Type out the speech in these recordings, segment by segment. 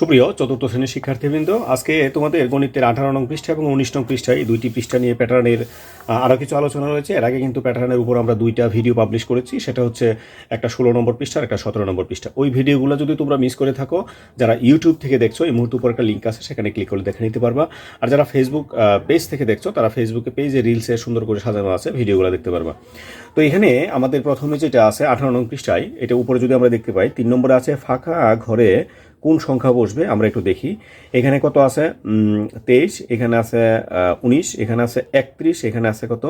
সুপ্রিয় চতুর্থ শ্রেণির শিক্ষার্থীবৃন্দ, আজকে তোমাদের গণিতের আঠারো নং পৃষ্ঠা এবং উনিশ নং পৃষ্ঠায় এই দুইটি পৃষ্ঠা নিয়ে প্যাটার্নের আরও কিছু আলোচনা রয়েছে। এর আগে কিন্তু প্যাটার্নের উপর আমরা দুইটা ভিডিও পাবলিশ করেছি। সেটা হচ্ছে একটা ষোলো নম্বর পৃষ্ঠা আর একটা সতেরো নম্বর পৃষ্ঠা। ওই ভিডিওগুলো যদি তোমরা মিস করে থাকো, যারা ইউটিউব থেকে দেখছ, এই মুহূর্তে উপর একটা লিঙ্ক আছে, সেখানে ক্লিক করে দেখে নিতে পারবা। আর যারা ফেসবুক পেজ থেকে দেখছ, তারা ফেসবুকে পেজে রিলসে সুন্দর করে সাজানো আছে, ভিডিওগুলো দেখতে পারবা। তো এখানে আমাদের প্রথমে যেটা আছে, আঠারো নং পৃষ্ঠায়, এটা উপরে যদি আমরা দেখতে পাই, তিন নম্বরে আছে, ফাঁকা ঘরে কোন সংখ্যা বসবে, আমরা একটু দেখি। এখানে কত আছে? তেইশ, এখানে আছে উনিশ, এখানে আছে একত্রিশ, এখানে আছে কত?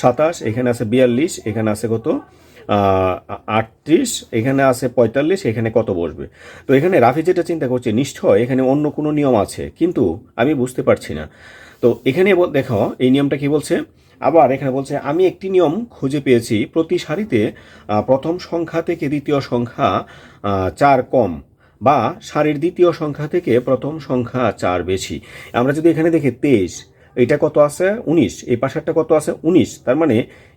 সাতাশ, এখানে আছে বিয়াল্লিশ, এখানে আছে কত? আটত্রিশ, এখানে আছে পঁয়তাল্লিশ, এখানে কত বসবে? তো এখানে রাফি যেটা চিন্তা করছে, নিশ্চয় এখানে অন্য কোনো নিয়ম আছে, কিন্তু আমি বুঝতে পারছি না। তো এখানে দেখো, এই নিয়মটা কি বলছে? আবার এখানে বলছে, আমি একটি নিয়ম খুঁজে পেয়েছি, প্রতি সারিতে প্রথম সংখ্যা থেকে দ্বিতীয় সংখ্যা চার কম। বা সারির দ্বিতীয় সংখ্যা থেকে প্রথম সংখ্যা চার বেশি। আমরা যদি এখানে দেখি তেইশ, এটা কত আছে? উনিশ। এই পাশেরটা কত আছে? উনিশ। তার মানে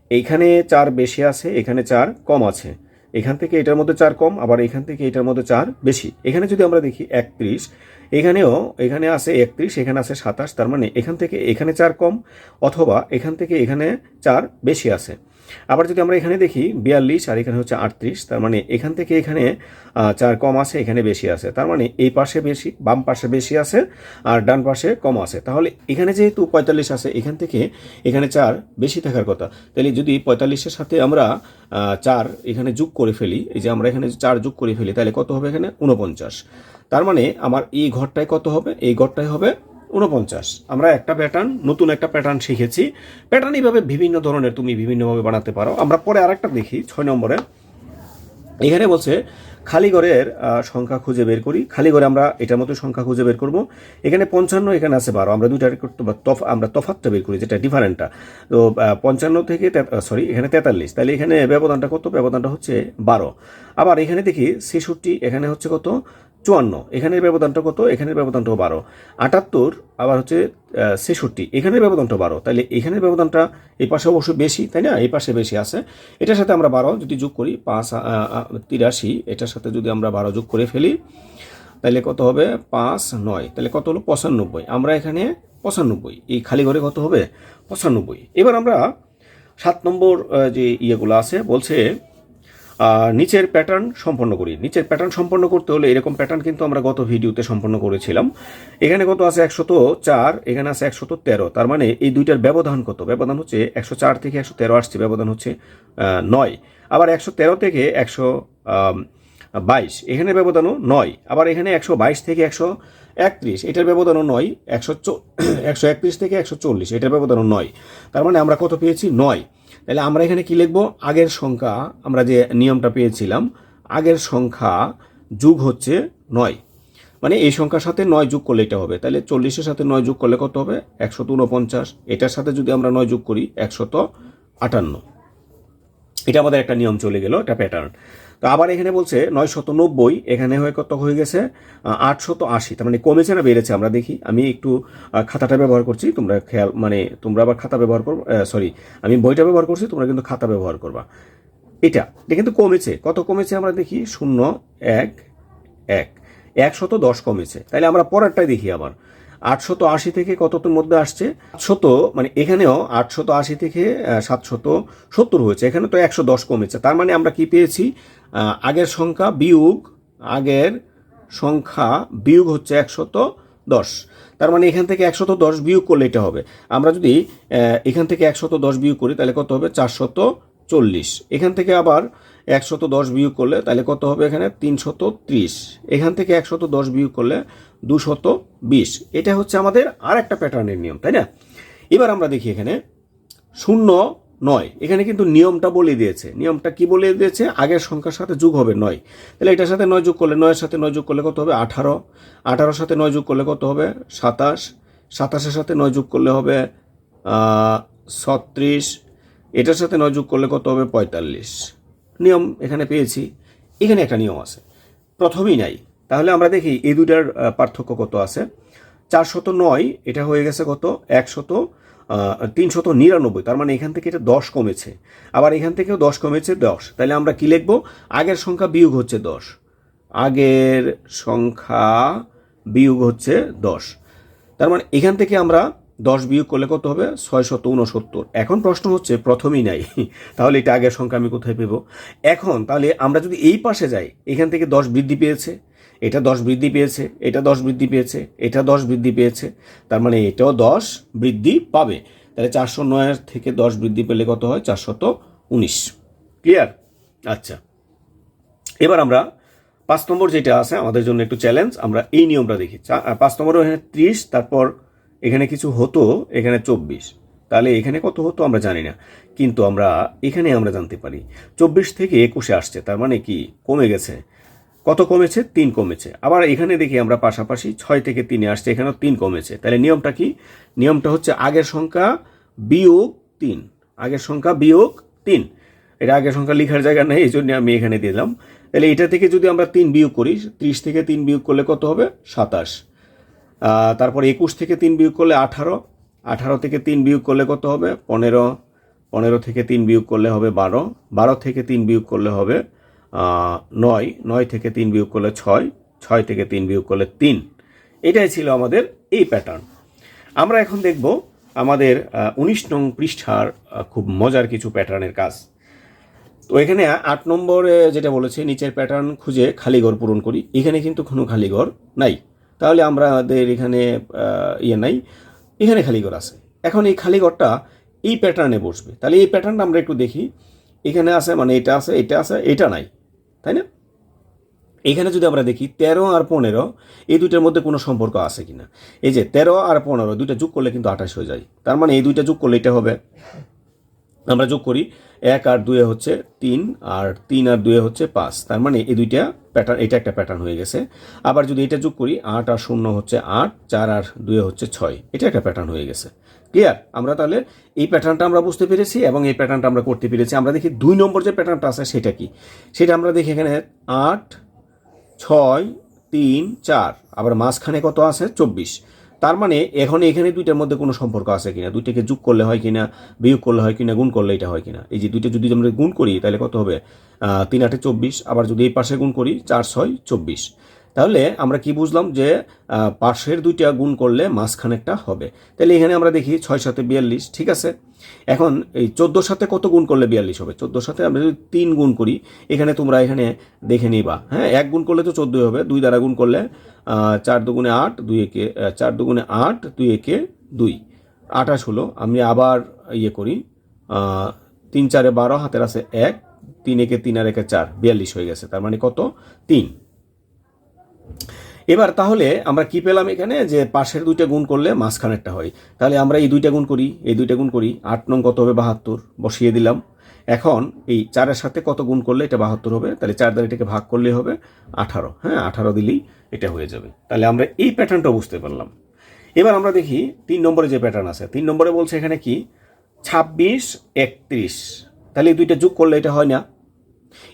এইখানে চার বেশি আছে, এখানে চার কম আছে। এখান থেকে এটার মধ্যে চার কম, আবার এখান থেকে এটার মধ্যে চার বেশি। এখানে যদি আমরা দেখি একত্রিশ, এখানেও এখানে আছে একত্রিশ, এখানে আছে সাতাশ, তার মানে এখান থেকে এখানে চার কম, অথবা এখান থেকে এখানে চার বেশি আছে। আবার যদি আমরা এখানে দেখি বিয়াল্লিশ আর এখানে হচ্ছে আটত্রিশ, তার মানে এখান থেকে এখানে চার কম আছে, এখানে বেশি আছে। তার মানে এই পাশে বেশি, বাম পাশে বেশি আছে আর ডান পাশে কম আছে। তাহলে এখানে যেহেতু পঁয়তাল্লিশ আছে, এখান থেকে এখানে চার বেশি থাকার কথা। তাহলে যদি পঁয়তাল্লিশের সাথে আমরা চার এখানে যোগ করে ফেলি, এই যে আমরা এখানে চার যোগ করে ফেলি, তাহলে কত হবে এখানে? উনপঞ্চাশ তার মানে আমার এই ঘরটায় কত হবে? এই ঘরটায় হবে উনপঞ্চাশ আমরা একটা প্যাটার্ন নতুন একটা প্যাটার্ন শিখেছি। প্যাটার্ন এইভাবে বিভিন্ন ধরনের তুমি বিভিন্নভাবে বানাতে পারো। আমরা পরে আরেকটা দেখি, ছয় নম্বরে। এখানে বলছে, খালি ঘরের সংখ্যা খুঁজে বের করি। খালি ঘরে আমরা এটার মতো সংখ্যা খুঁজে বের করব। এখানে পঞ্চান্ন, এখানে আছে বারো। আমরা দুইটা তফ, আমরা তফাতটা বের করি, যেটা ডিফারেন্টটা তো পঞ্চান্ন থেকে সরি এখানে তেতাল্লিশ। তাহলে এখানে ব্যবধানটা কত? ব্যবধানটা হচ্ছে বারো। আবার এখানে দেখি, ছেষট্টি, এখানে হচ্ছে কত? চুয়ান্ন। এখানের ব্যবধানটা কত? এখানের ব্যবধানটাও বারো। আটাত্তর আবার হচ্ছে ছেষট্টি। এখানের ব্যবধানটা বারো। তাহলে এখানের ব্যবধানটা এই পাশে অবশ্যই বেশি, তাই না? এই পাশে বেশি আছে। এটার সাথে আমরা বারো যদি যোগ করি, পাঁচ তিরাশি। এটার সাথে যদি আমরা বারো যোগ করে ফেলি তাহলে কত হবে? পাঁচ, নয়। তাহলে কত হলো? পঁচানব্বই। আমরা এখানে পঁচানব্বই। এই খালি ঘরে কত হবে? পঁচানব্বই। এবার আমরা সাত নম্বর যে ইয়েগুলো আছে, বলছে নিচের প্যাটার্ন সম্পন্ন করি। নিচের প্যাটার্ন সম্পন্ন করতে হলে এরকম প্যাটার্ন কিন্তু আমরা গত ভিডিওতে সম্পন্ন করেছিলাম। এখানে কত আছে? একশত চার, এখানে আছে একশত তেরো। তার মানে এই দুইটার ব্যবধান কত? ব্যবধান হচ্ছে একশো চার থেকে একশো তেরো আসছে, ব্যবধান হচ্ছে নয়। আবার একশো তেরো থেকে একশো বাইশ। এখানে ব্যবধানও নয়। আবার এখানে একশো বাইশ থেকে একশো একত্রিশ। এটার ব্যবধানও নয়। একশো একশো একত্রিশ থেকে একশো চল্লিশ। এটার ব্যবধানও নয়। তার মানে আমরা কত পেয়েছি? নয়। তাহলে আমরা এখানে কি লিখব? আগের সংখ্যা আমরা যে নিয়মটা পেয়েছিলাম, আগের সংখ্যা যুগ হচ্ছে নয়। মানে এই সংখ্যার সাথে নয় যোগ করলে এটা হবে। তাহলে চল্লিশের সাথে নয় যোগ করলে কত হবে? একশত উনপঞ্চাশ এটার সাথে যদি আমরা নয় যোগ করি, একশত আটান্ন। এটা আমাদের একটা নিয়ম চলে গেল, এটা প্যাটার্ন তো আবার এখানে বলছে নয় শত নব্বই, এখানে হয়ে কত হয়ে গেছে? আটশত আশি, তার মানে কমেছে না, বেড়েছে, আমরা দেখি। আমি একটু খাতাটা ব্যবহার করছি, তোমরা খেয়াল মানে তোমরা আবার খাতা ব্যবহার করব সরি আমি বইটা ব্যবহার করছি, তোমরা কিন্তু খাতা ব্যবহার করবা। এটা এটা কিন্তু কমেছে, কত কমেছে আমরা দেখি? শূন্য, এক এক, একশত দশ কমেছে। তাহলে আমরা পরেরটাই দেখি আবার। আটশত আশি থেকে কতটোর মধ্যে আসছে? আটশত মানে এখানেও আটশত আশি থেকে সাতশত সত্তর হয়েছে। এখানে তো একশো দশ কমেছে। তার মানে আমরা কি পেয়েছি? আগের সংখ্যা বিয়োগ, আগের সংখ্যা বিয়োগ হচ্ছে একশত দশ। তার মানে এখান থেকে একশত দশ বিয়োগ করলে এটা হবে। আমরা যদি এখান থেকে একশত দশ বিয়োগ করি, তাহলে কত হবে? চারশত চল্লিশ। এখান থেকে আবার একশত দশ বিয়োগ করলে তাহলে কত হবে এখানে? তিনশত ত্রিশ। এখান থেকে একশত দশ বিয়োগ করলে দুশত বিশ। এটা হচ্ছে আমাদের আর একটা প্যাটার্নের নিয়ম, তাই না? এবার আমরা দেখি এখানে। শূন্য নয়। এখানে কিন্তু নিয়মটা বলে দিয়েছে। নিয়মটা কি বলে দিয়েছে? আগের সংখ্যার সাথে যোগ হবে নয়। তাহলে এটার সাথে নয় যোগ করলে নয়ের সাথে নয় যোগ করলে কত হবে? আঠারো। আঠারোর সাথে নয় যোগ করলে কত হবে? সাতাশ। সাতাশের সাথে নয় যোগ করলে হবে ছত্রিশ। এটার সাথে নয় যোগ করলে কত হবে? পঁয়তাল্লিশ। নিয়ম এখানে পেয়েছি। এখানে একটা নিয়ম আছে। প্রথমেই নাই। তাহলে আমরা দেখি এই দুটার পার্থক্য কত আছে? চারশত নয়, এটা হয়ে গেছে কত? একশত তিনশত নিরানব্বই। তার মানে এখান থেকে এটা দশ কমেছে। আবার এখান থেকেও দশ কমেছে দশ। তাহলে আমরা কি লিখব? আগের সংখ্যা বিয়োগ হচ্ছে দশ। আগের সংখ্যা বিয়োগ হচ্ছে দশ। তার মানে এখান থেকে আমরা দশ বিয়োগ করলে কত হবে? ছয় শত উনসত্তর এখন প্রশ্ন হচ্ছে, প্রথমেই নাই। তাহলে এটা আগের সংখ্যা আমি কোথায় পেব? এখন তাহলে আমরা যদি এই পাশে যাই, এখান থেকে দশ বৃদ্ধি পেয়েছে, এটা দশ বৃদ্ধি পেয়েছে, এটা দশ বৃদ্ধি পেয়েছে, এটা দশ বৃদ্ধি পেয়েছে, তার মানে এটাও দশ বৃদ্ধি পাবে। তাহলে চারশো নয়ের থেকে দশ বৃদ্ধি পেলে কত হয়? চারশত উনিশ। ক্লিয়ার আচ্ছা। এবার আমরা পাঁচ নম্বর যেটা আছে, আমাদের জন্য একটু চ্যালেঞ্জ আমরা এই নিয়মটা দেখি। পাঁচ নম্বর ত্রিশ, তারপর এখানে কিছু হতো, এখানে চব্বিশ। তাহলে এখানে কত হতো আমরা জানি না। কিন্তু আমরা এখানে আমরা জানতে পারি। চব্বিশ থেকে একুশে আসছে, তার মানে কি? কমে গেছে। কত কমেছে? তিন কমেছে। আবার এখানে দেখি আমরা পাশাপাশি ছয় থেকে তিনে আসছে, এখানেও তিন কমেছে। তাহলে নিয়মটা কি? নিয়মটা হচ্ছে আগের সংখ্যা বিয়োগ তিন। আগের সংখ্যা বিয়োগ তিন। এটা আগের সংখ্যা লেখার জায়গা নেই এই জন্য আমি এখানে দিলাম। তাহলে এটা থেকে যদি আমরা তিন বিয়োগ করি, ত্রিশ থেকে তিন বিয়োগ করলে কত হবে? সাতাশ। তারপর একুশ থেকে তিন বিয়োগ করলে আঠারো আঠারো থেকে তিন বিয়োগ করলে কত হবে? পনেরো পনেরো থেকে তিন বিয়োগ করলে হবে বারো বারো থেকে তিন বিয়োগ করলে হবে নয় নয় থেকে তিন বিয়োগ করলে ছয় ছয় থেকে তিন বিয়োগ করলে তিন। এটাই ছিল আমাদের এই প্যাটার্ন আমরা এখন দেখব আমাদের উনিশ নং পৃষ্ঠার খুব মজার কিছু প্যাটার্নের কাজ। তো এখানে আট নম্বরে যেটা বলেছে, নিচের প্যাটার্ন খুঁজে খালি ঘর পূরণ করি। এখানে কিন্তু কোনো খালি ঘর নাই। তাহলে আমরা আমাদের এখানে ইয়ে নাই। এখানে খালি ঘর আছে। এখন এই খালি ঘরটা এই প্যাটার্নে বসবে। তাহলে এই প্যাটার্নটা আমরা একটু দেখি। এখানে আছে মানে এটা আছে এটা আছে, এটা নাই। তাই না? এখানে যদি আমরা দেখি, তেরো আর পনেরো, এই দুইটার মধ্যে কোনো সম্পর্ক আছে কি না এই যে তেরো আর পনেরো, দুইটা যোগ করলে কিন্তু আঠাশ হয়ে যায়। তার মানে এই দুইটা যোগ করলে এটা হবে। আমরা যোগ করি এক আর দুয়ে হচ্ছে তিন, আর তিন আর দুয়ে হচ্ছে পাঁচ। তার মানে এই দুইটা প্যাটার্ন এটা একটা প্যাটার্ন হয়ে গেছে। আবার যদি এটা যোগ করি, আট আর শূন্য হচ্ছে আট, চার আর দুয়ে হচ্ছে ছয়। এটা একটা প্যাটার্ন হয়ে গেছে। ক্লিয়ার আমরা তাহলে এই প্যাটার্নটা আমরা বুঝতে পেরেছি এবং এই প্যাটার্নটা আমরা করতে পেরেছি। আমরা দেখি দুই নম্বর যে প্যাটার্নটা আছে সেটা কি? সেটা আমরা দেখি এখানে আট, ছয়, তিন, চার। আবার মাঝখানে কত আছে? চব্বিশ। তার মানে এখন এখানে দুইটার মধ্যে কোনো সম্পর্ক আছে কিনা? দুইটাকে যোগ করলে হয় কিনা, বিয়োগ করলে হয় কিনা, গুণ করলে এটা হয় কিনা? এই যে দুইটা যদি আমরা গুণ করি, তাহলে কত হবে? তিন আটে চব্বিশ, আবার যদি এই পাশে গুণ করি, চার ছয় চব্বিশ। তাহলে আমরা কি বুঝলাম যে পাশের দুইটা গুণ করলে মাঝখানেরটা হবে। তাহলে এখানে আমরা দেখি ছয় সাথে বিয়াল্লিশ, ঠিক আছে? এখন এই চোদ্দোর সাথে কত গুণ করলে বিয়াল্লিশ হবে? চোদ্দোর সাথে আমরা যদি তিন গুণ করি, এখানে তোমরা এখানে দেখে নিবা। হ্যাঁ এক গুণ করলে তো চোদ্দোই হবে, দুই দ্বারা গুণ করলে চার দুগুণে আট, দুই একে চার দুগুণে আট, দুই একে দুই। আঠাশ হলো, আমি আবার ইয়ে করি তিন চারে বারো, হাতের আছে এক, তিন একে তিন আর একে চার, বিয়াল্লিশ হয়ে গেছে। তার মানে কত? তিন। এবার তাহলে আমরা কি পেলাম এখানে? যে পাশের দুইটা গুণ করলে মাঝখানেরটা হয়। তাহলে আমরা এই দুইটা গুণ করি, এই দুইটা গুণ করি। আট নং কত হবে? বাহাত্তর। বসিয়ে দিলাম। এখন এই চারের সাথে কত গুণ করলে এটা বাহাত্তর হবে? তাহলে চার দ্বারা এটাকে ভাগ করলে হবে আঠারো। হ্যাঁ আঠারো দিলেই এটা হয়ে যাবে। তাহলে আমরা এই প্যাটার্নটা বুঝতে পারলাম। এবার আমরা দেখি তিন নম্বরে যে প্যাটার্ন আছে। তিন নম্বরে বলছে এখানে কি? ছাব্বিশ, একত্রিশ। তাহলে এই দুইটা যোগ করলে এটা হয় না।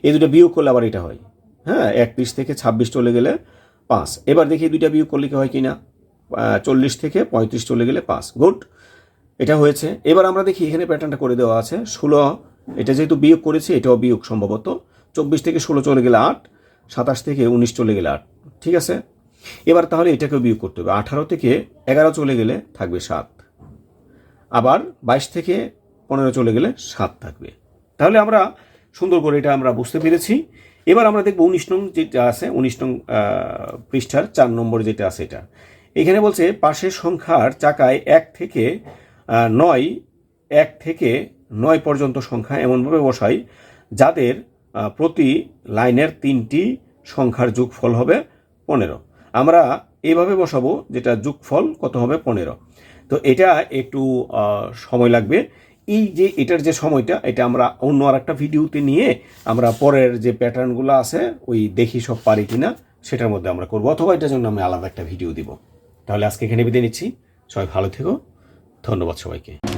এই দুটো বিয়োগ করলে আবার এটা হয়। হ্যাঁ একত্রিশ থেকে ছাব্বিশ চলে গেলে পাঁচ। এবার দেখি দুইটা বিয়োগ করলে কি হয় কিনা? চল্লিশ থেকে পঁয়ত্রিশ চলে গেলে পাঁচ। গুড। এটা হয়েছে। এবার আমরা দেখি এখানে প্যাটার্নটা করে দেওয়া আছে। ষোলো, এটা যেহেতু বিয়োগ করেছি, এটাও বিয়োগ সম্ভবত। চব্বিশ থেকে ষোলো চলে গেলে আট, সাতাশ থেকে উনিশ চলে গেলে আট। ঠিক আছে? এবার তাহলে এটাকেও বিয়োগ করতে হবে। আঠারো থেকে এগারো চলে গেলে থাকবে সাত। আবার বাইশ থেকে পনেরো চলে গেলে সাত থাকবে। তাহলে আমরা সুন্দর করে এটা আমরা বুঝতে পেরেছি। এবার আমরা দেখব উনিশ নং যেটা আছে, উনিশ নং পৃষ্ঠার চার নম্বর যেটা আছে এটা। এখানে বলছে, পাশের সংখ্যার চাকায় এক থেকে নয়, এক থেকে নয় পর্যন্ত সংখ্যা এমনভাবে বসাই যাদের প্রতি লাইনের তিনটি সংখ্যার যোগফল হবে পনেরো। আমরা এভাবে বসাবো যেটা যোগফল কত হবে পনেরো। তো এটা একটু সময় লাগবে। এই যে এটার যে সময়টা, এটা আমরা অন্য আর একটা ভিডিওতে নিয়ে আমরা পরের যে প্যাটার্নগুলো আছে, ওই দেখি সব পারি কি না সেটার মধ্যে আমরা করব। অথবা এটার জন্য আমি আলাদা একটা ভিডিও দিব। তাহলে আজকে এখানে বিদায় নিচ্ছি। সবাই ভালো থেকো। ধন্যবাদ সবাইকে।